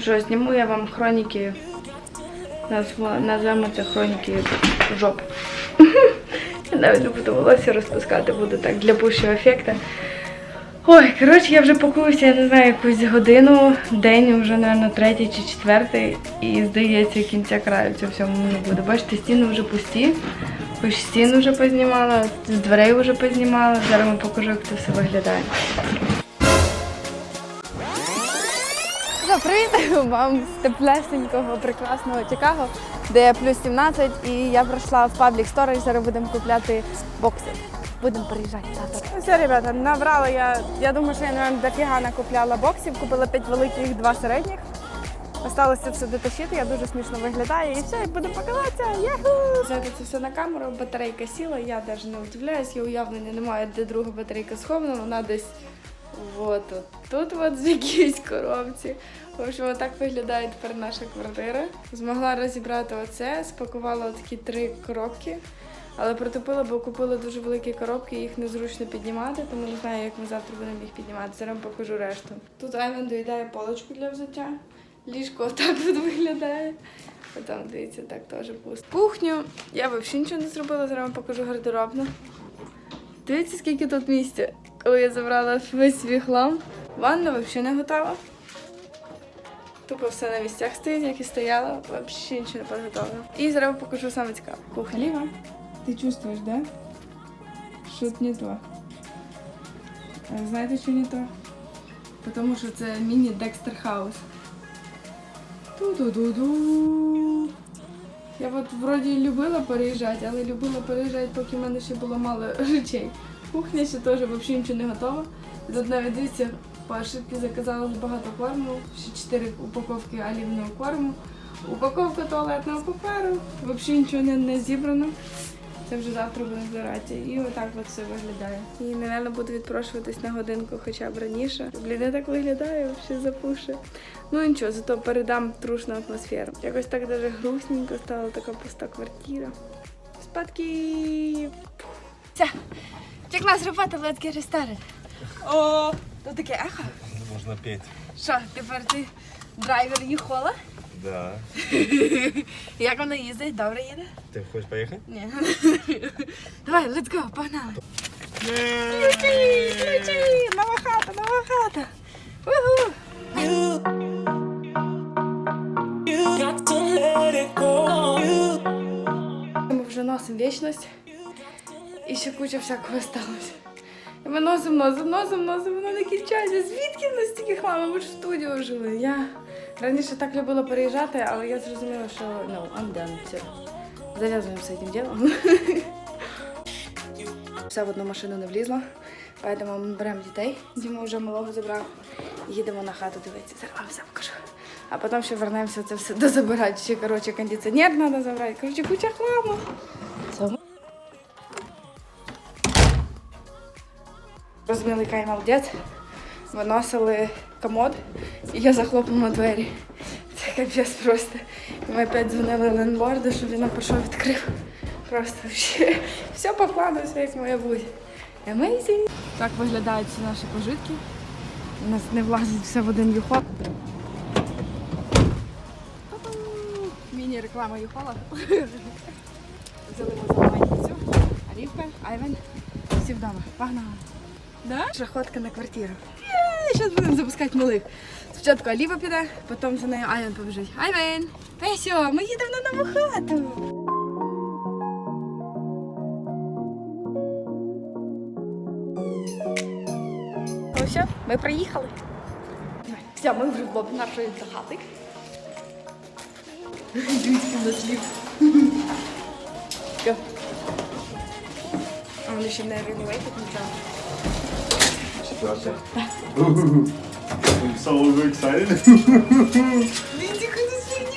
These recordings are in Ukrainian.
Що, зніму я вам хроніки. Назвемо це хроніки жоп. Я навіть не буду волосся розпускати, буду так для пущого ефекту. Ой, коротше, я вже пакуюся, я не знаю, якусь годину, день вже, мабуть, третій чи четвертий. І здається, кінця краю цього всьому не буде. Бачите, стіни вже пусті. Хоч стіну вже познімала, з дверей вже познімала. Зараз вам покажу, як це все виглядає. Привіт вам теплесенького, прекрасного Чикаго, де плюс 17, і я прийшла в паблік сторож, зараз будемо купляти бокси. Будемо приїжджати. Ну все, ребята, набрала я. Я думаю, що я наверное, дофіга накупляла боксів, купила 5 великих, 2 середніх. Осталося все дотащити, я дуже смішно виглядаю. І все, і будемо покриватися. Яху! Взяти це все на камеру, батарейка сіла, я навіть не удивляюсь, я уявлення немає, де друга батарейка схована, вона десь от, от тут от в якійсь коробці. В общем, отак виглядає тепер наша квартира. Змогла розібрати оце, спакувала такі три коробки. Але протупила, бо купила дуже великі коробки, їх незручно піднімати, тому не знаю, як ми завтра будемо їх піднімати. Зараз покажу решту. Тут Айвен доїдає полочку для взуття. Ліжко отак от виглядає. А там, дивіться, так теж пусто. Кухню я взагалі нічого не зробила, зараз вам покажу гардеробну. Дивіться, скільки тут місця, коли я забрала весь свій хлам. Ванна взагалі не готова. Тупо все на місцях стоїть, як і стояла, взагалі нічого не підготовлено. І зараз покажу саме цікаве. Кухня. Ліва, ти чувствуєш, да? Що тут не то. А Знаєте, що не то? Тому що це міні-Декстер Хаус. Ту-ду-ду-ду. Я от вроді любила переїжджати, але любила переїжджати, поки в мене ще було мало речей. Кухня ще теж взагалі нічого не готова. Тут дивіться, по ошибці заказала вже багато корму, ще 4 упаковки олівного корму, упаковка туалетного паперу, взагалі нічого не, не зібрано. Це вже завтра будемо збирати. І отак от все виглядає. І, мабуть, буду відпрошуватись на годинку хоча б раніше. Блін, я так виглядаю, взагалі запуше. Ну нічого, зато передам трушну атмосферу. Якось так даже грустненько стала така пуста квартира. Спадки! Все, як нас let's get started. О, то таке ехо. Можно петь. Що, тепер ти драйвер їхола? Да. Як вона їздить? Добре їде? Ты хочешь поехать? Ні. Давай, let's go, погнали. Ключі, ключі, нова хата, нова хата. Уху. Ми вже носимо вічність. І ще куча всякого сталося. І ми носимо, носимо, носимо, носимо, воно не кінчається. Звідки в нас стільки хламу? Ми ж в студію жили. Я раніше так любила переїжджати, але я зрозуміла, що no, I'm done. Все. Зав'язуємо з цим ділом. Все в одну машину не влізло. Поэтому ми беремо дітей. Діма вже малого забрав. Їдемо на хату дивитися. Зараз вам все покажу. А потім ще вернемося це все дозабирати. Ще, коротше, кондиціонер треба забрати. Коротше, куча хламу. Все. Розміли кай молодець. Виносили комод, і я захлопнула двері. Це капець просто. І ми опять дзвонили ленборду, щоб він пішов відкрив. Просто все, все по плану, все як має бути. Amazing. Так виглядають ці наші пожитки. У нас не влазить все в один юхол. Міні-реклама юхола. Взяли ми. Арівка, Айвен. Всі вдома. Погнали. Да? Шахотка на квартиру. Зараз будемо запускати малих. Спочатку Аліва піде, потім за нею Айвен побіжить. Айвен! Песю, ми їдемо на нову хату. Ну все, ми приїхали. Все, ми вже в нашої хати. Дивіться на слів. А вони ще не регулюють нічого. Четвертый. I'm so excited.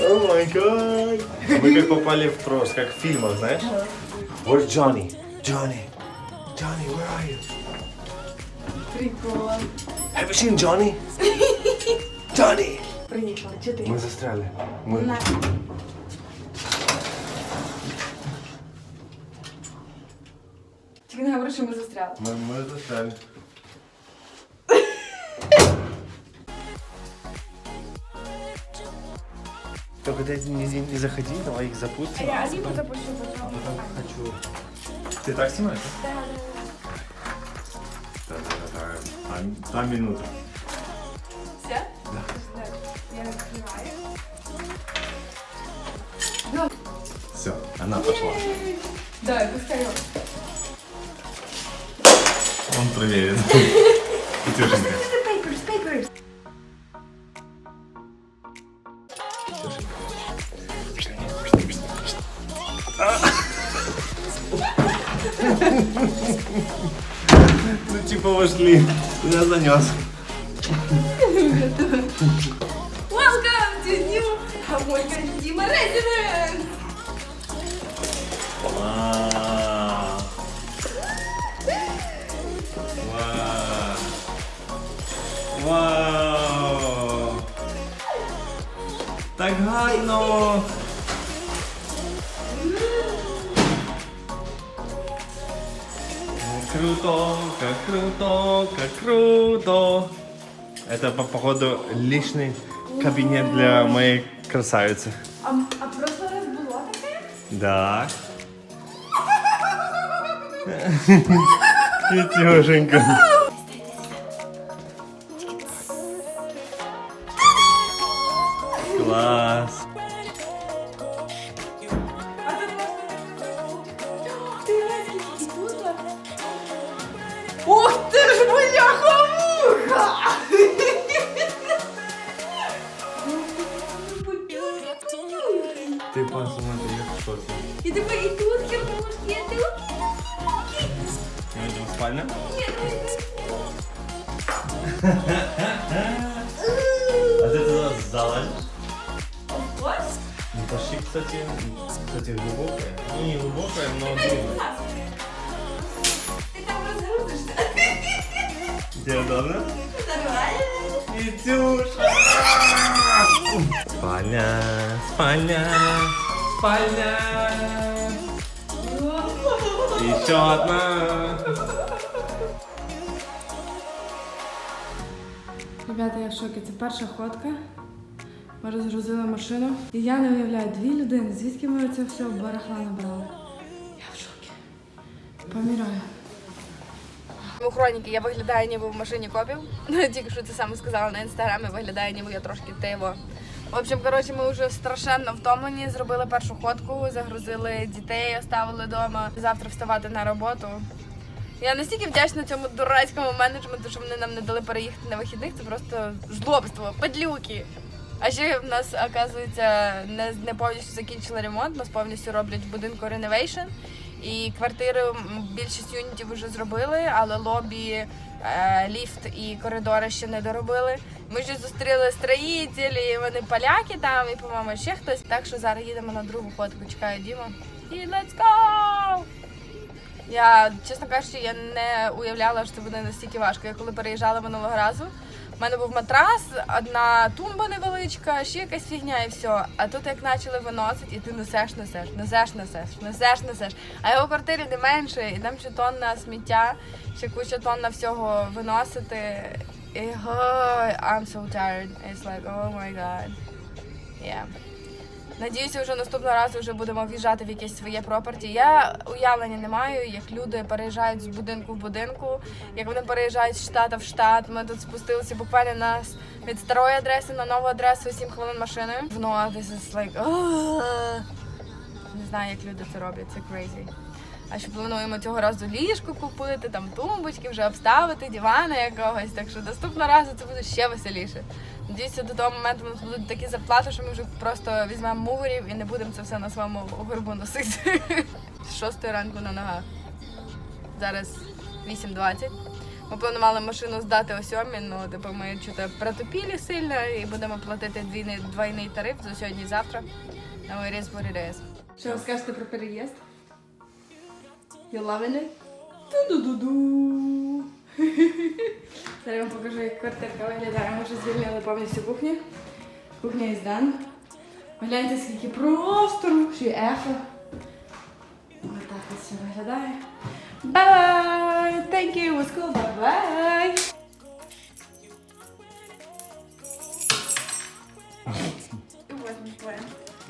О май гад. Мы как попали в прос, как в фильмах, знаешь? Where's Johnny? Johnny. Johnny, where are you? Прикол. Have you seen Johnny? Johnny! Приїхали. Чотири. Мы застряли. Мы... На. Тільки не говори, що ми застряли. Мы, мы застряли. Только ты не, не, не заходи, давай их запустим. Я Аліну запущу А потом хочу... Ты так снимаешь? Да, да, да. да. А, Два минуты. Все? Да. Я відкриваю. Все, она пошла. Давай, його. Он проверит. Катюшенька. Ну типа вошли. Я занес. Welcome to new Хамолька Діма Residence! Вау. Вау. Вау. Так гарно. Круто, как круто, как круто. Это, по- походу, личный кабинет для моей красавицы. А, а прошлый раз було таке? Да. Китюшенька. Не глубокая. Ти там розгрузишся. Удобно? Нормально. Витюша! Спальня, спальня, спальня. Еще одна. Ребята, я в шокі. Це перша ходка. Ми розгрузили машину. І я не уявляю, дві людини. Звідки ми це все барахла набрали? Помираю. У я виглядаю, ніби в машині копів. Ну, Тільки що це саме сказала на інстаграмі, виглядає, ніби я трошки тиво. В общем, коротше, ми вже страшенно втомлені, зробили першу ходку, загрузили дітей, оставили вдома. Завтра вставати на роботу. Я настільки вдячна цьому дурацькому менеджменту, що вони нам не дали переїхати на вихідних. Це просто жлобство, падлюки. А ще в нас, оказується, не, не повністю закінчили ремонт, нас повністю роблять в будинку реновейшн. І квартири більшість юнітів вже зробили, але лобі, е, ліфт і коридори ще не доробили. Ми ще зустріли строїтелі, вони поляки там, і, по-моєму, ще хтось. Так що зараз їдемо на другу ходку, чекаю Діму. І let's go! Я, чесно кажучи, я не уявляла, що це буде настільки важко. Я коли переїжджала минулого разу, в мене був матрас, одна тумба невеличка, ще якась фігня і все. А тут як почали виносити, і ти несеш, несеш, несеш, несеш, несеш, несеш. А його квартирі не менше, і там ще тонна сміття, ще куча тонна всього виносити. І ой, I'm so tired. It's like, oh my god. Yeah. Надіюся, вже наступного разу вже будемо в'їжджати в якесь своє пропорті. Я уявлення не маю, як люди переїжджають з будинку в будинку, як вони переїжджають з штату в штат. Ми тут спустилися буквально на від старої адреси на нову адресу 7 хвилин машиною. Ну, this is like... Не знаю, як люди це роблять, це crazy. А ще плануємо цього разу ліжко купити, там тумбочки, вже обставити, дивана якогось. Так що наступного разу це буде ще веселіше. Надіюся, до того моменту у нас будуть такі зарплати, що ми вже просто візьмемо мугурів і не будемо це все на своєму горбу носити. З шостої ранку на ногах. Зараз 8.20. Ми планували машину здати о сьомій, ну типу ми чути протопілі сильно і будемо платити двійний, двойний тариф за сьогодні і завтра. Ну, it is what. Що ви скажете про переїзд? You loving it? Ту-ду-ду-ду. Зараз вам покажу, як квартирка виглядає. Ми вже звільнили повністю кухню. Кухня із Дан. Гляньте, скільки простору, ще ефо. Ось ось все виглядає. Bye! Thank you, was cool, bye-bye!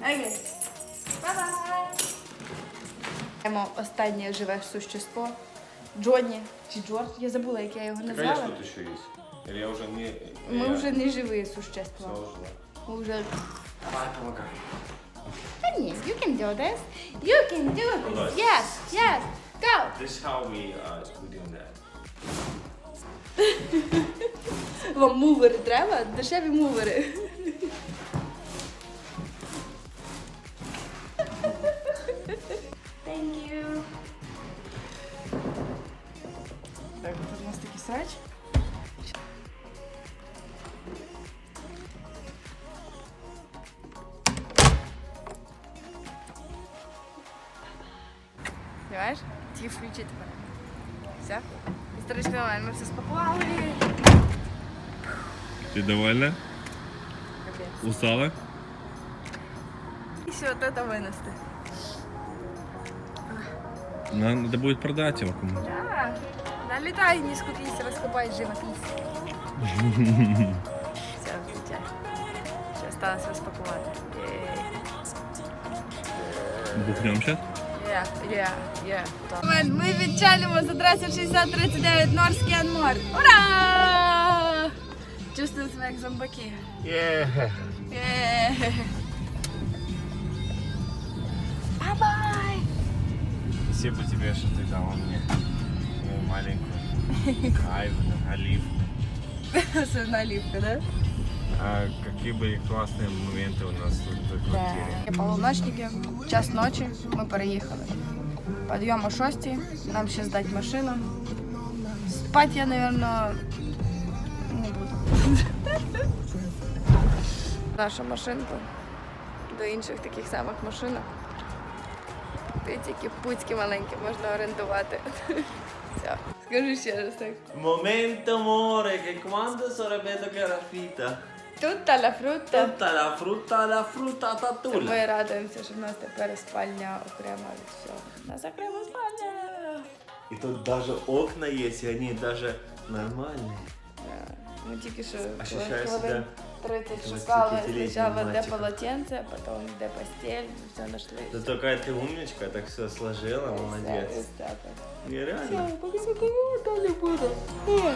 Окей. Бай-бай! Останнє живе существо. Джонні чи Джордж, я забула, як я його назвала. еще есть. Или я уже не... Ми вже не живі существа. Ми вже. Давай, помогай. Та ні, you can do this. You can do this. Yes, yes. Go. This is how we, uh, we doing that. Вам мувери треба? Дешеві мувери. Включи тепер. Все? Історичний момент, ми все спакували. Ты довольна? Капець. Устала? І все, от это винести. Надо будет продать его кому Да. Налетай, не скупись, раскопай живопись. Все, включай. Ще осталось розпакувати. Бухнем сейчас? Є, є, є. Ми відчалимо з адреси 6039 Норський Анмор. Ура! Чувствую себе як зомбаки. Yeah. Є. Бай-бай! Спасибо тебе, что ты дала мне мою маленькую кайфу, оливку. Це наливка, да? А какие были классные моменты у нас тут в квартире. Полуночники, час ночі, ми переїхали. Підйом о 6, нам ще здати машину. Спати я, мабуть, не буду. Наша машинка до інших таких самих машинок. Ти тільки пуцьки маленькі можна орендувати. Все. Скажи ще раз так. Momento amore, che quando sarebbe che la fita? Тут ла фрута. Tutta la frutta, la frutta tatulla. Ми радуємося, що в нас тепер спальня окрема від всього. У нас окрема спальня. И тут даже окна есть, и они даже нормальные. Да. Ми тільки що Ощущаю хвилин себе 30 шукали 25-летнім спочатку де мальчиком. полотенце, потім де постель, все знайшли. Ты такая ты умничка, так все сложила, молодец. Ось так от. Нереально. Все, поки поки то не буде. Ой.